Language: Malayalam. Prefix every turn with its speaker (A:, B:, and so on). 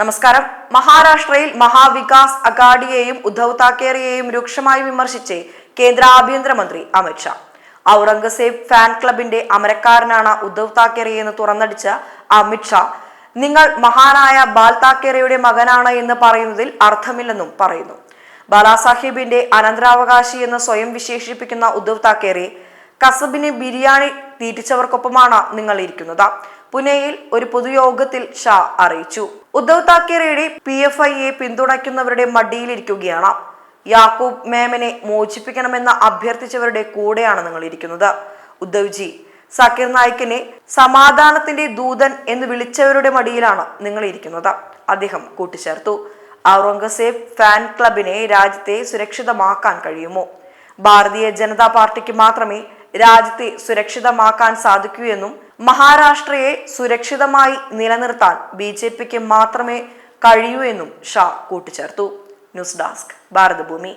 A: നമസ്കാരം. മഹാരാഷ്ട്രയിൽ മഹാവികാസ് അഗാഡിയെയും ഉദ്ധവ് താക്കേറിയെയും രൂക്ഷമായി വിമർശിച്ച് കേന്ദ്ര ആഭ്യന്തരമന്ത്രി അമിത്ഷാ ഔറംഗസേബ് ഫാൻ ക്ലബിന്റെ അമരക്കാരനാണ് ഉദ്ധവ് താക്കറെ എന്ന് തുറന്നടിച്ച അമിത്ഷാ നിങ്ങൾ മഹാനായ ബാൽ താക്കേറയുടെ മകനാണ് എന്ന് പറയുന്നതിൽ അർത്ഥമില്ലെന്നും പറയുന്നു. ബാലാസാഹിബിന്റെ അനന്തരാവകാശി എന്ന് സ്വയം വിശേഷിപ്പിക്കുന്ന ഉദ്ധവ് താക്കറെ കസബിന് ബിരിയാണി തീറ്റിച്ചവർക്കൊപ്പമാണ് നിങ്ങൾ ഇരിക്കുന്നത് പുനെയിൽ ഒരു പൊതുയോഗത്തിൽ ഷാ അറിയിച്ചു. ഉദ്ധവ് താക്കറെയുടെ പി എഫ് ഐയെ പിന്തുണയ്ക്കുന്നവരുടെ മടിയിലിരിക്കുകയാണ്. യാക്കൂബ് മേമനെ മോചിപ്പിക്കണമെന്ന് അഭ്യർത്ഥിച്ചവരുടെ കൂടെയാണ് നിങ്ങൾ ഇരിക്കുന്നത് ഉദ്ധവ്ജി സക്കീർ നായിക്കിനെ സമാധാനത്തിന്റെ ദൂതൻ എന്ന് വിളിച്ചവരുടെ മടിയിലാണ് നിങ്ങൾ ഇരിക്കുന്നത് അദ്ദേഹം കൂട്ടിച്ചേർത്തു. ഔറംഗസേബ് ഫാൻ ക്ലബിനെ രാജ്യത്തെ സുരക്ഷിതമാക്കാൻ കഴിയുമോ? ഭാരതീയ ജനതാ പാർട്ടിക്ക് മാത്രമേ രാജ്യത്തെ സുരക്ഷിതമാക്കാൻ സാധിക്കൂ എന്നും മഹാരാഷ്ട്രയെ സുരക്ഷിതമായി നിലനിർത്താൻ ബി ജെ പിക്ക് മാത്രമേ കഴിയൂ എന്നും ഷാ കൂട്ടിച്ചേർത്തു. News desk Bharathabhoomi.